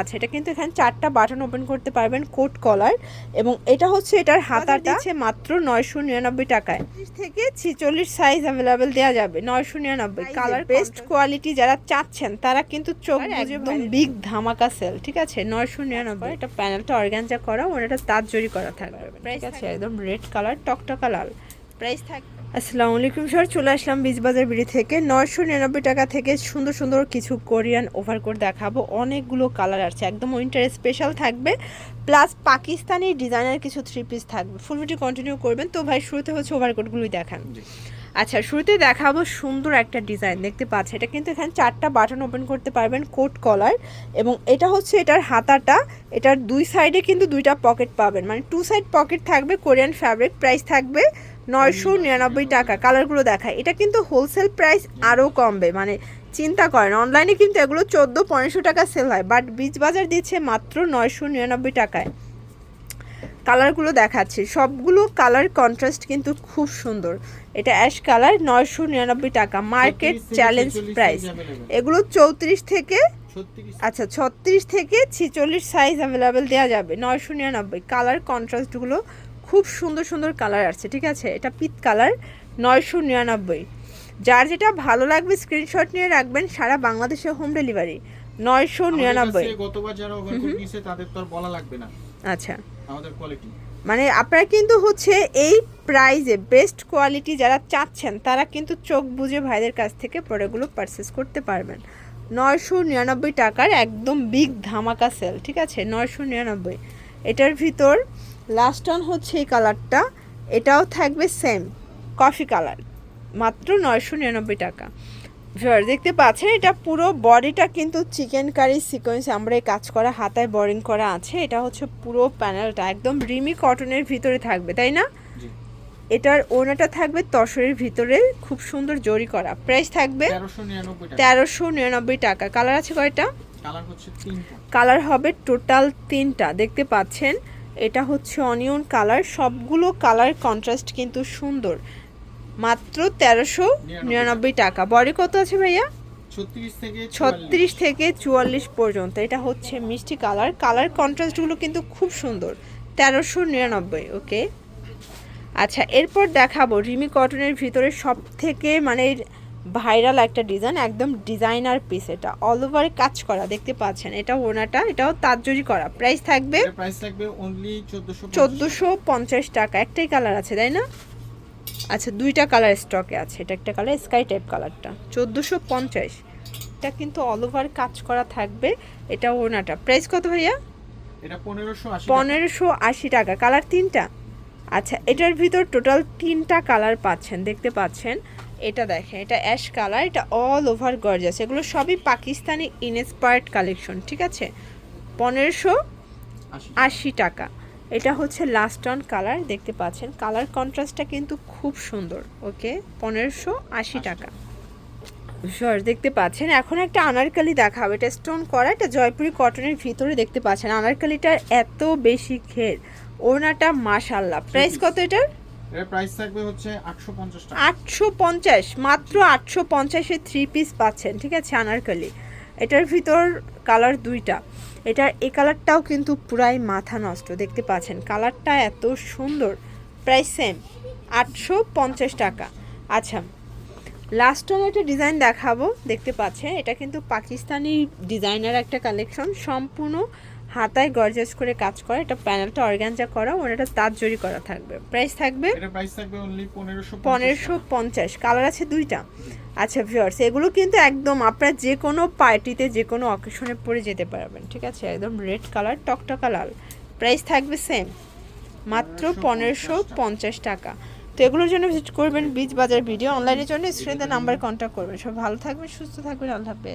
আচ্ছা এটা কিন্তু এখানে চারটা বাটন ওপেন করতে পারবেন কোট কলার এবং এটা হচ্ছে এটার হাতাটা দিচ্ছে? মাত্র নয়শো নিরানব্বই টাকায়। থেকে ছিচল্লিশ সাইজ অ্যাভেলেবেল দেওয়া যাবে নয়শো নিরানব্বই। কালার বেস্ট কোয়ালিটি যারা চাচ্ছেন তারা কিন্তু চোখ একদম বিগ ধামাকা সেল ঠিক আছে? নয়শো নিরানব্বই। এটা প্যানেলটা অর্গানজা করা ওনাটা তার জড়ি করা থাকবে। ঠিক আছে? একদম রেড কালার টকটকা লাল। প্রাইস থাকবে। আসসালামু আলাইকুম স্যার চলে আসলাম বীজবাজার বিড়ি থেকে। নয়শো নিরানব্বই টাকা থেকে সুন্দর সুন্দর কিছু কোরিয়ান ওভারকোট দেখাবো। অনেকগুলো কালার আছে একদম উইন্টার স্পেশাল থাকবে। প্লাস পাকিস্তানি ডিজাইনের কিছু থ্রি পিস থাকবে। ফুল ভিডিও কন্টিনিউ করবেন। তো ভাই শুরুতে হচ্ছে ওভারকোটগুলোই দেখান। আচ্ছা শুরুতে দেখাবো সুন্দর একটা ডিজাইন দেখতে পাচ্ছি এটা কিন্তু এখানে চারটা বাটন ওপেন করতে পারবেন কোট কলার এবং এটা হচ্ছে এটার হাতাটা। এটার দুই সাইডে কিন্তু দুইটা পকেট পাবেন। মানে টু সাইড পকেট থাকবে কোরিয়ান ফ্যাব্রিক প্রাইস থাকবে। নয়শো নিরানব্বই টাকা। কালারগুলো দেখায় এটা কিন্তু হোলসেল প্রাইস আরও কমবে। মানে চিন্তা করেন অনলাইনে কিন্তু এগুলো চোদ্দ পনেরোশো টাকা সেল হয় বাট বীজ বাজার দিচ্ছে মাত্র নয়শো নিরানব্বই টাকায়। কালারগুলো দেখাচ্ছি। সবগুলো কালার কন্ট্রাস্ট কিন্তু খুব সুন্দর। এটা অ্যাশ কালার নয়শো নিরানব্বই টাকা। মার্কেট চ্যালেঞ্জ প্রাইস এগুলো চৌত্রিশ থেকে আচ্ছা ছত্রিশ থেকে ছিচল্লিশ সাইজ অ্যাভেলেবেল দেওয়া যাবে নয়শো নিরানব্বই। কালার কন্ট্রাস্টগুলো খুব সুন্দর সুন্দর কালার আছে ঠিক আছে? এটা পিত কালার নয়শো নিরানব্বই। যার যেটা ভালো লাগবে স্ক্রিনশট নিয়ে রাখবেন সারা বাংলাদেশে হোম ডেলিভারি নয়শো নিরানব্বই। গতবার যারা ওভারকোট নিয়েছে তাদের তো আর বলা লাগবে না। আচ্ছা। আমাদের কোয়ালিটি মানে আপনারা কিন্তু হচ্ছে এই প্রাইজে বেস্ট কোয়ালিটি যারা চাচ্ছেন তারা কিন্তু চোখ বুঝে ভাইদের কাছ থেকে প্রোডাক্টগুলো পারচেস করতে পারবেন। নয়শো নিরানব্বই টাকার একদম বিগ ধামাকা সেল ঠিক আছে? নয়শো নিরানব্বই। এটার ভিতর লাস্ট অন হচ্ছে এই কালারটা এটাও থাকবে সেম কফি কালার মাত্র নয়শো নিরানব্বই টাকা। দেখতে পাচ্ছেন এটা পুরো বডিটা কিন্তু চিকেন কারি সিকোয়েন্স আমরা এই কাজ করা হাতায় বোরিং করা আছে। এটা হচ্ছে পুরো প্যানেলটা একদম রিমি কটনের ভিতরে থাকবে তাই না? এটার ওনাটা থাকবে তসরের ভিতরে খুব সুন্দর জরি করা। প্রাইস থাকবে তেরোশো নিরানব্বই টাকা। কালার আছে কয়টা? কালার হবে টোটাল তিনটা দেখতে পাচ্ছেন। এটা হচ্ছে অনিয়ন কালার। সবগুলো কালার কন্ট্রাস্ট কিন্তু সুন্দর। মাত্র তেরোশো নিরানব্বই টাকা। বডি কত আছে ভাইয়া? ছত্রিশ থেকে চুয়াল্লিশ। পর্যন্ত। এটা হচ্ছে মিষ্টি কালার। কালার কন্ট্রাস্টগুলো কিন্তু খুব সুন্দর। তেরোশো নিরানব্বই ওকে? আচ্ছা এরপর দেখাবো রিমি কটনের ভিতরে সব থেকে মানে ভাইরাল একটা ডিজাইন একদম ডিজাইনার পিস এটা। অল ওভার কাজ করা দেখতে পাচ্ছেন এটা ওনাটা এটাও তাজজরি করা। প্রাইস থাকবে প্রাইস থাকবে অনলি 1450 চোদ্দোশো পঞ্চাশ টাকা একটাই কালার আছে তাই না? আচ্ছা দুইটা কালার স্টকে আছে এটা একটা কালার স্কাই টাইপ কালারটা চোদ্দোশো পঞ্চাশ। এটা কিন্তু অল ওভার কাজ করা থাকবে এটা ওনাটা। প্রাইস কত ভাইয়া? এটা 1580 পনেরোশো আশি টাকা। কালার তিনটা? আচ্ছা এটার ভিতর টোটাল তিনটা কালার পাচ্ছেন দেখতে পাচ্ছেন। এটা দেখেন এটা অ্যাশ কালার এটা অল ওভার গর্জাস এগুলো সবই পাকিস্তানি ইনস্পায়ার্ড কালেকশন ঠিক আছে? পনেরোশো আশি টাকা। এটা হচ্ছে লাস্ট অন কালার দেখতে পাচ্ছেন। কালার কন্ট্রাস্টটা কিন্তু খুব সুন্দর ওকে পনেরোশো আশি টাকা। শর দেখতে পাচ্ছেন। এখন একটা আনারকালি দেখাবো। এটা স্টোন করা এটা জয়পুরি কটনের ভিতরে দেখতে পাচ্ছেন। আনারকালিটার এত বেশি ঘের। ওড়নাটা মাশাল্লাহ প্রাইস কত এটার? এর প্রাইস থাকবে হচ্ছে 850 টাকা। আটশো পঞ্চাশ, মাত্র আটশো পঞ্চাশে থ্রি পিস পাচ্ছেন, ঠিক আছে, আনারকালি। এটার ভিতর কালার দুইটা। এটার এই কালারটাও কিন্তু পুরাই মাথা নষ্ট, দেখতে পাচ্ছেন। কালারটা এত সুন্দর প্রাইস সেম আটশো পঞ্চাশ টাকা। আচ্ছা লাস্ট টাইম একটা ডিজাইন দেখাবো, দেখতে পাচ্ছেন। এটা কিন্তু পাকিস্তানি ডিজাইনার একটা কালেকশন সম্পূর্ণ হাতায় গর্জাস করে কাজ করা এটা প্যানেলটা অর্গানজা করা ওনাটা তার জড়ি করা থাকবে। প্রাইস থাকবে? এর প্রাইস থাকবে অনলি 1550 পনেরোশো পঞ্চাশ। কালার আছে দুইটা। আচ্ছা ভিউয়ার্স এগুলো কিন্তু একদম আপনারা যে কোনো পার্টিতে যে কোনো অকেশনে পরে যেতে পারবেন ঠিক আছে? একদম রেড কালার টকটকা লাল। প্রাইস থাকবে সেম মাত্র পনেরোশো পঞ্চাশ টাকা। তো এগুলোর জন্য ভিজিট করবেন বীজ বাজার ভিডিও অনলাইনের জন্য স্ক্রিনে নাম্বার কন্ট্যাক্ট করবেন। সব ভালো থাকবেন সুস্থ থাকবেন। আল্লাহ হাফেজ।